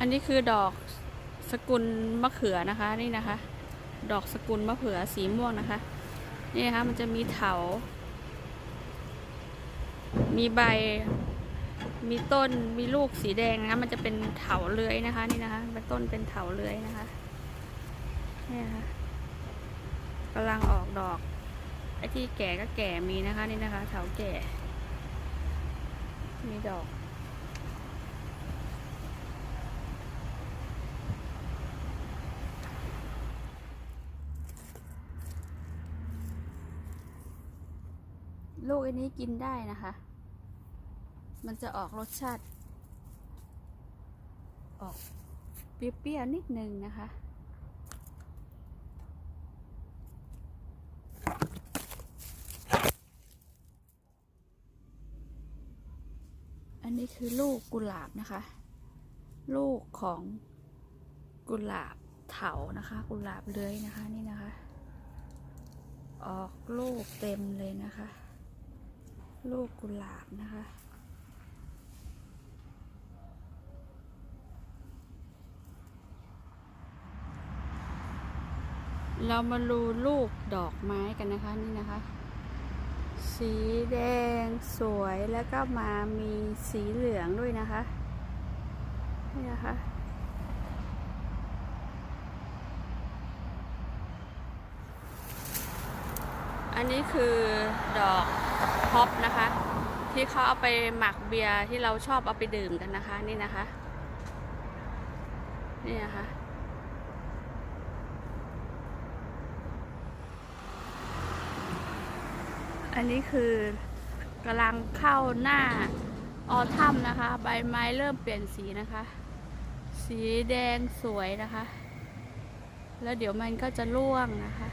อันนี้คือดอกสกุลมะเขือนะคะนี่นะคะ ดอกสกุลมะเขือสีม่วงนะคะ นี่นะคะมันจะมีเถา มีใบ มีต้นมีลูกสีแดงนะคะมันจะเป็นเถาเลื้อยนะคะ นี่นะคะเป็นต้นเป็นเถาเลื้อยนะคะนี่นะคะกำลังออกดอกไอ้ที่แก่ก็แก่มีนะคะ นี่นะคะเถาแก่ มีดอก ลูกอันนี้กินได้นะคะ มันจะออกรสชาติ ออกเปรี้ยวๆนิดนึงนะคะ อันนี้คือลูกกุหลาบนะคะ ลูกของกุหลาบเถานะคะ กุหลาบเลื้อยนะคะนี่นะคะ ออกลูกเต็มเลยนะคะ ลูกกุหลาบนะคะ เรามาดูลูกดอกไม้กันนะคะนี่นะคะ สีแดงสวยแล้วก็มามีสีเหลืองด้วยนะคะ นี่นะคะ อันนี้คือดอกฮอปนะคะ ที่เขาเอาไปหมักเบียร์ที่เราชอบเอาไปดื่มกันนะคะ นี่นะคะ นี่นะคะอันนี้คือกำลังเข้าหน้าออทัมนะคะ ใบไม้เริ่มเปลี่ยนสีนะคะ สีแดงสวยนะคะ แล้วเดี๋ยวมันก็จะร่วงนะคะ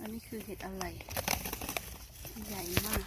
อันนี้คือเห็ดอะไร ใหญ่มาก